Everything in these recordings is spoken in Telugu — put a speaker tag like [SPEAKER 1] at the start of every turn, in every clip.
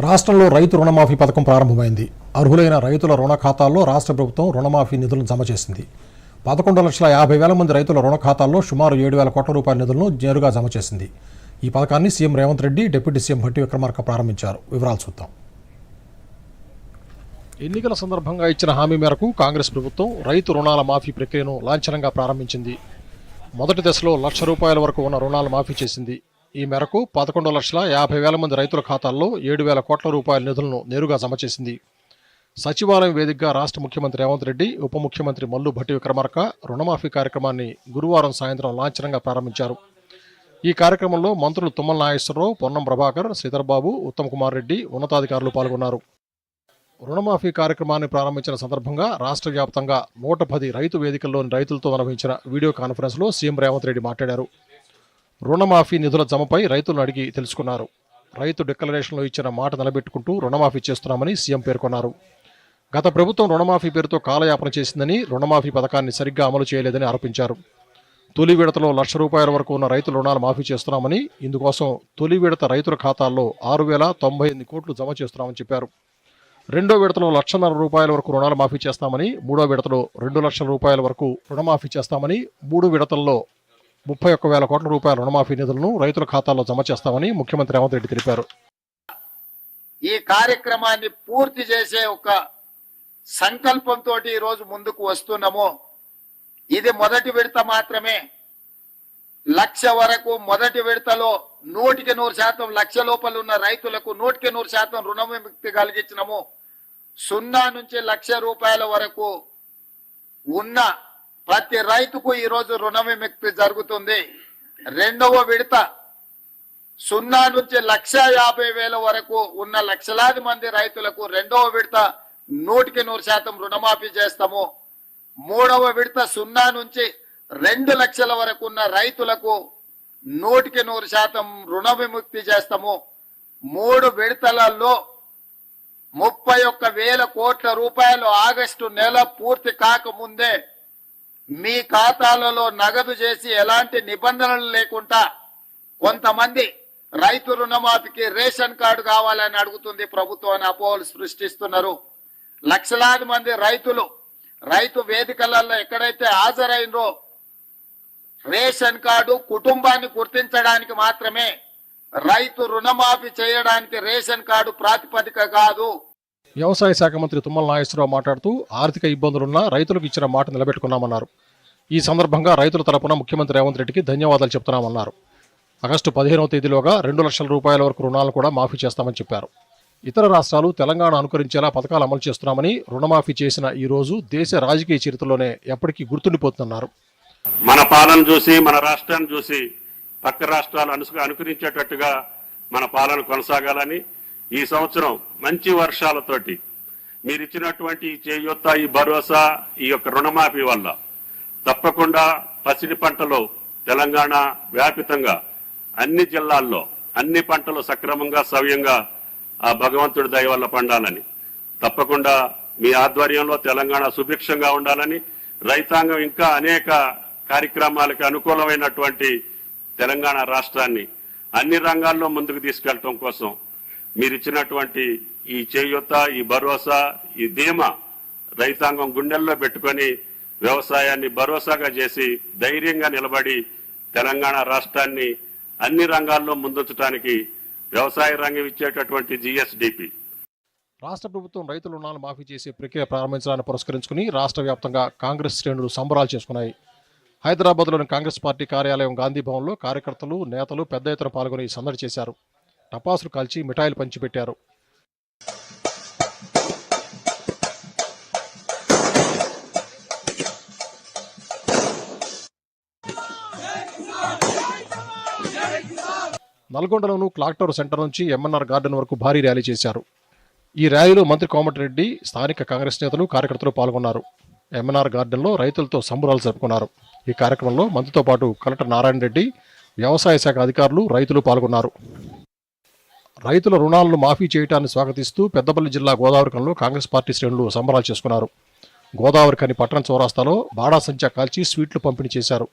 [SPEAKER 1] రాష్ట్రంలో రైతు రుణమాఫీ పథకం ప్రారంభమైంది. అర్హులైన రైతుల రుణ ఖాతాల్లో రాష్ట్ర ప్రభుత్వం రుణమాఫీ నిధులను జమ చేసింది. పదకొండు లక్షల యాభై వేల మంది రైతుల రుణ ఖాతాల్లో సుమారు ఏడు వేల కోట్ల రూపాయల నిధులను నేరుగా జమ చేసింది. ఈ పథకాన్ని CM Revanth Reddy deputy CM Bhatti Vikramarka ప్రారంభించారు. వివరాలు చూద్దాం. ఎన్నికల సందర్భంగా ఇచ్చిన హామీ మేరకు కాంగ్రెస్ ప్రభుత్వం రైతు రుణాల మాఫీ ప్రక్రియను లాంఛనంగా ప్రారంభించింది. మొదటి దశలో లక్ష రూపాయల వరకు ఉన్న రుణాలు మాఫీ చేసింది. ఈ మేరకు పదకొండు లక్షల యాభై వేల మంది రైతుల ఖాతాల్లో ఏడు వేల కోట్ల రూపాయల నిధులను నేరుగా జమ చేసింది. సచివాలయం వేదికగా రాష్ట్ర ముఖ్యమంత్రి రేవంత్ రెడ్డి ఉప ముఖ్యమంత్రి మల్లు భట్టి విక్రమార్క రుణమాఫీ కార్యక్రమాన్ని గురువారం సాయంత్రం లాంఛనంగా ప్రారంభించారు. ఈ కార్యక్రమంలో మంత్రులు తుమ్మల నాగేశ్వరరావు పొన్నం ప్రభాకర్ శ్రీధర్బాబు ఉత్తమ్ కుమార్ రెడ్డి ఉన్నతాధికారులు పాల్గొన్నారు. రుణమాఫీ కార్యక్రమాన్ని ప్రారంభించిన సందర్భంగా రాష్ట్ర వ్యాప్తంగా నూట పది రైతు వేదికల్లోని రైతులతో నిర్వహించిన వీడియో కాన్ఫరెన్స్లో సీఎం రేవంత్ రెడ్డి మాట్లాడారు. రుణమాఫీ నిధుల జమపై రైతులను అడిగి తెలుసుకున్నారు. రైతు డిక్లరేషన్లో ఇచ్చిన మాట నిలబెట్టుకుంటూ రుణమాఫీ చేస్తున్నామని సీఎం పేర్కొన్నారు. గత ప్రభుత్వం రుణమాఫీ పేరుతో కాలయాపన చేసిందని రుణమాఫీ పథకాన్ని సరిగ్గా అమలు చేయలేదని ఆరోపించారు. తొలి విడతలో లక్ష రూపాయల వరకు ఉన్న రైతుల రుణాలు మాఫీ చేస్తున్నామని ఇందుకోసం తొలి విడత రైతుల ఖాతాల్లో ఆరు వేల తొంభై ఎనిమిది కోట్లు జమ చేస్తున్నామని చెప్పారు. రెండో విడతలో లక్షన్నర రూపాయల వరకు రుణాలు మాఫీ చేస్తామని మూడో విడతలో రెండు లక్షల రూపాయల వరకు రుణమాఫీ చేస్తామని మూడు విడతల్లో ముప్పై ఒక్క వేల కోట్ల రూపాయల రుణమాఫీ నిధులను రైతుల ఖాతాల్లో జమ చేస్తామని ముఖ్యమంత్రి రేవంత్ రెడ్డి తెలిపారు.
[SPEAKER 2] ఈ కార్యక్రమాన్ని పూర్తి చేసే ఒక సంకల్పంతో ఈ రోజు ముందుకు వస్తున్నాము. ఇది మొదటి విడత మాత్రమే. లక్ష వరకు మొదటి విడతలో నూటికి నూరు శాతం లక్ష లోపల ఉన్న రైతులకు నూటికి నూరు శాతం రుణ విముక్తి కలిగించినము. సున్నా నుంచి లక్ష రూపాయల వరకు ఉన్న ప్రతి రైతుకు ఈ రోజు రుణ విముక్తి జరుగుతుంది. రెండవ విడత సున్నా నుంచి లక్ష యాభై వేల వరకు ఉన్న లక్షలాది మంది రైతులకు రెండవ విడత నూటికి నూరు శాతం రుణమాఫీ చేస్తాము. మూడవ విడత సున్నా నుంచి రెండు లక్షల వరకు ఉన్న రైతులకు నూటికి నూరు శాతం రుణ విముక్తి చేస్తాము. మూడు విడతలలో ముప్పై ఒక్క వేల కోట్ల రూపాయలు ఆగస్టు నెల పూర్తి కాకముందే మీ ఖాతాలలో నగదు చేసి ఎలాంటి నిబంధనలు లేకుండా కొంతమంది రైతు రుణమాఫీకి రేషన్ కార్డు కావాలని అడుగుతుంది ప్రభుత్వం అపోహలు సృష్టిస్తున్నారు. లక్షలాది మంది రైతులు రైతు వేదికలలో ఎక్కడైతే హాజరైనరో రేషన్ కార్డు కుటుంబాన్ని గుర్తించడానికి మాత్రమే రైతు రుణమాఫీ చేయడానికి రేషన్ కార్డు ప్రాతిపదిక కాదు.
[SPEAKER 1] వ్యవసాయ శాఖ మంత్రి తుమ్మల నాగేశ్వరరావు మాట్లాడుతూ ఆర్థిక ఇబ్బందులున్నా రైతులకు ఇచ్చిన మాట నిలబెట్టుకున్నామన్నారు. ఈ సందర్భంగా రైతుల తరపున ముఖ్యమంత్రి రేవంత్ రెడ్డికి ధన్యవాదాలు చెప్తున్నామన్నారు. ఆగస్టు పదిహేనవ తేదీలోగా రెండు లక్షల రూపాయల వరకు రుణాలు కూడా మాఫీ చేస్తామని చెప్పారు. ఇతర రాష్ట్రాలు తెలంగాణ అనుకరించేలా పథకాలు అమలు చేస్తున్నామని రుణమాఫీ చేసిన ఈ రోజు దేశ రాజకీయ చరిత్రలోనే ఎప్పటికీ గుర్తుండిపోతున్నారు.
[SPEAKER 3] మన పాలన చూసి మన రాష్ట్రాన్ని చూసి పక్క రాష్ట్రాలు అనుకరించేటట్టుగా మన పాలన కొనసాగాలని ఈ సంవత్సరం మంచి వర్షాలతోటి మీరు ఇచ్చినటువంటి ఈ చేయూత ఈ భరోసా ఈ యొక్క రుణమాఫీ వల్ల తప్పకుండా పసిడి పంటలు తెలంగాణ వ్యాపితంగా అన్ని జిల్లాల్లో అన్ని పంటలు సక్రమంగా సవ్యంగా ఆ భగవంతుడి దయ వల్ల పండాలని తప్పకుండా మీ ఆధ్వర్యంలో తెలంగాణ సుభిక్షంగా ఉండాలని రైతాంగం ఇంకా అనేక కార్యక్రమాలకు అనుకూలమైనటువంటి తెలంగాణ రాష్ట్రాన్ని అన్ని రంగాల్లో ముందుకు తీసుకెళ్ళటం కోసం మీరు ఇచ్చినటువంటి ఈ చేయూత ఈ భరోసా ఈ ధీమా రైతాంగం గుండెల్లో పెట్టుకొని వ్యవసాయాన్ని భరోసాగా చేసి ధైర్యంగా నిలబడి తెలంగాణ రాష్ట్రాన్ని అన్ని రంగాల్లో ముందుంచడానికి వ్యవసాయ రంగం ఇచ్చేటటువంటి జిఎస్డిపి.
[SPEAKER 1] రాష్ట్ర ప్రభుత్వం రైతుల రుణాలు మాఫీ చేసే ప్రక్రియ ప్రారంభించడాన్ని పురస్కరించుకుని రాష్ట్ర వ్యాప్తంగా కాంగ్రెస్ శ్రేణులు సంబరాలు చేసుకున్నాయి. హైదరాబాద్లోని కాంగ్రెస్ పార్టీ కార్యాలయం గాంధీ భవన్లో కార్యకర్తలు నేతలు పెద్ద ఎత్తున పాల్గొని సందడి చేశారు. టపాసులు కాల్చి మిఠాయిలు పంచిపెట్టారు. నల్గొండలోను క్లాక్ టవర్ సెంటర్ నుంచి ఎంఎన్ఆర్ గార్డెన్ వరకు భారీ ర్యాలీ చేశారు. ఈ ర్యాలీలో మంత్రి కోమటిరెడ్డి స్థానిక కాంగ్రెస్ నేతలు కార్యకర్తలు పాల్గొన్నారు. ఎంఎన్ఆర్ గార్డెన్లో రైతులతో సంబురాలు జరుపుకున్నారు. ఈ కార్యక్రమంలో మంత్రితో పాటు కలెక్టర్ నారాయణ రెడ్డి వ్యవసాయ శాఖ అధికారులు రైతులు పాల్గొన్నారు. రైతుల రుణాలను మాఫీ చేయటాన్ని స్వాగతిస్తూ పెద్దపల్లి జిల్లా గోదావరికంలో కాంగ్రెస్ పార్టీ శ్రేణులు సంబరాలు చేసుకున్నారు. గోదావరికని పట్టణ చౌరాస్తాలో బాడా సంచా కాల్చి స్వీట్లు పంపిణీ చేశారు.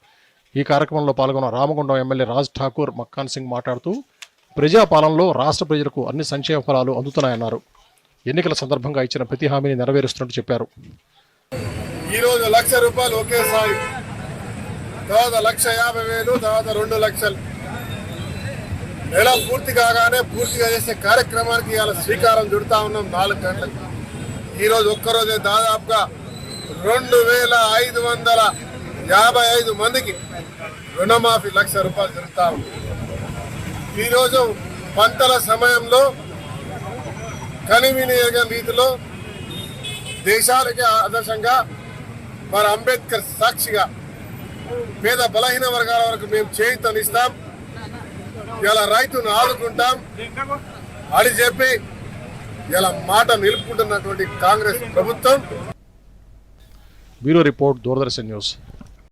[SPEAKER 1] ఈ కార్యక్రమంలో పాల్గొన్న రామగుండం ఎమ్మెల్యే రాజ్ ఠాకూర్ మక్కాన్ సింగ్ మాట్లాడుతూ ప్రజాపాలనలో రాష్ట్ర ప్రజలకు అన్ని సంక్షేమ ఫలాలు అందుతున్నాయన్నారు. ఎన్నికల సందర్భంగా ఇచ్చిన ప్రతి హామీని నెరవేరుస్తున్నట్టు చెప్పారు.
[SPEAKER 4] ఈరోజు లక్ష రూపాయలు ఒకేసారి. తర్వాత లక్ష యాభై వేలు తర్వాత రెండు లక్షలు. నెల పూర్తి కాగానే పూర్తిగా చేసే కార్యక్రమానికి ఇవాళ శ్రీకారం చుడతా ఉన్నాం నాలుగు గంటలకు. ఈరోజు ఒక్కరోజే దాదాపుగా రెండు వేల ఐదు వందల యాభై ఐదు మందికి రుణమాఫీ లక్ష రూపాయలు జరుగుతా ఉంది. ఈరోజు పంటల సమయంలో కనివినియోగ రీతిలో దేశాలకి ఆదర్శంగా మన అంబేద్కర్ సాక్షిగా పేద బలహీన వర్గాల వరకు మేము చేయితనిస్తాం. ఇలా రైతును ఆదుకుంటాం. అని చెప్పి ఇలా మాట నిలుపుకుంటున్నటువంటి కాంగ్రెస్ ప్రభుత్వం.
[SPEAKER 1] Bureau report Doordarshan news.